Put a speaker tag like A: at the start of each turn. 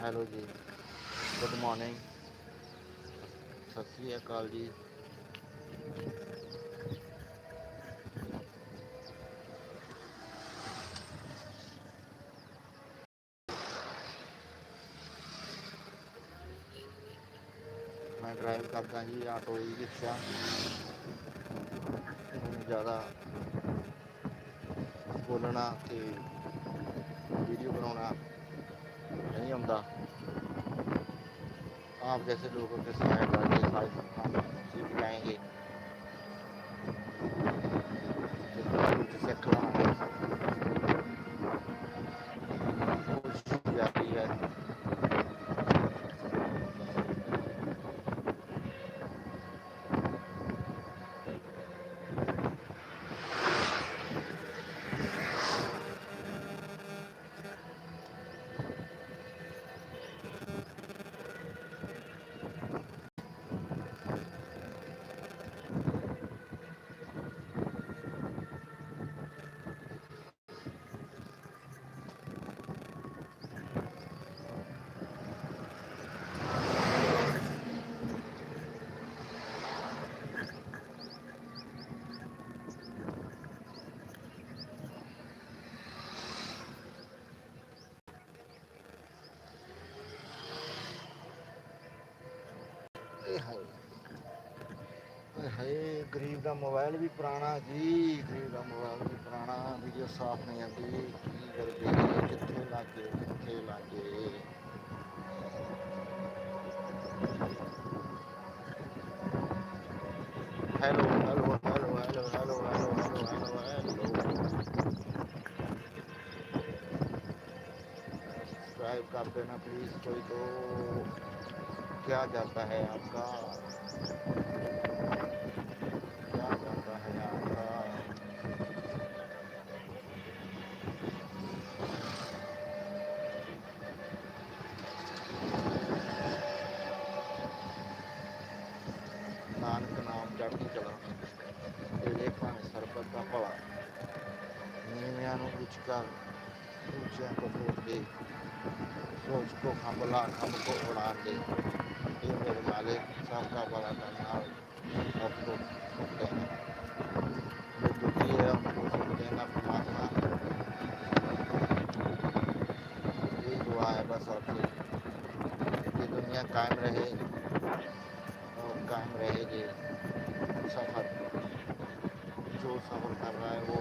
A: hello ਜੀ good morning Sat Sri ਅਕਾਲ ਜੀ ਮੈਂ ਡਰਾਈਵ ਕਰਦਾ ਜੀ ਆਟੋ ਹੀ ਰਿਕਸ਼ਾ ਮੈਨੂੰ ਜ਼ਿਆਦਾ ਬੋਲਣਾ ਤੇ ਵੀਡੀਓ ਬਣਾਉਣਾ नहीं आता आप जैसे लोगों के साथ जाएँगे ਇਹ ਹਾਏ ਇਹ ਹਾਏ ਗਰੀਬ ਦਾ ਮੋਬਾਈਲ ਵੀ ਪੁਰਾਣਾ ਜੀ ਗਰੀਬ ਦਾ ਮੋਬਾਈਲ ਵੀ ਪੁਰਾਣਾ ਵੀਡੀਓ ਸਾਫ਼ ਨਹੀਂ ਆਉਂਦੀ ਕੀ ਕਰਦੇ ਕਿੱਥੇ ਲੱਗੇ ਕਿੱਥੇ ਲੱਗੇ hello hello hello hello hello hello hello hello hello subscribe कर देना प्लीज़ कोई तो क्या जाता है आपका क्या जाता है आपका ਨਾਨਕ ਨਾਮ ਚੜ੍ਹਦੀ ਕਲਾ ਤੇਰੇ ਭਾਣੇ ਸਰਬਤ ਦਾ ਭਲਾ ਨੀਵਿਆਂ ਨੂੰ ਉੱਚ ਕਰ ਉੱਚਿਆਂ ਕੋ ਤੋੜ ਦੇ सोच को खबला खब को उड़ा दे मेरे मालिक सबका भला करना सबको सुख देना जो दुखी है उनको सुख देना परमात्मा यही दुआ है बस आपसे ये दुनिया कायम रहे और कायम रहेगी सफ़र जो सफ़र कर रहा है वो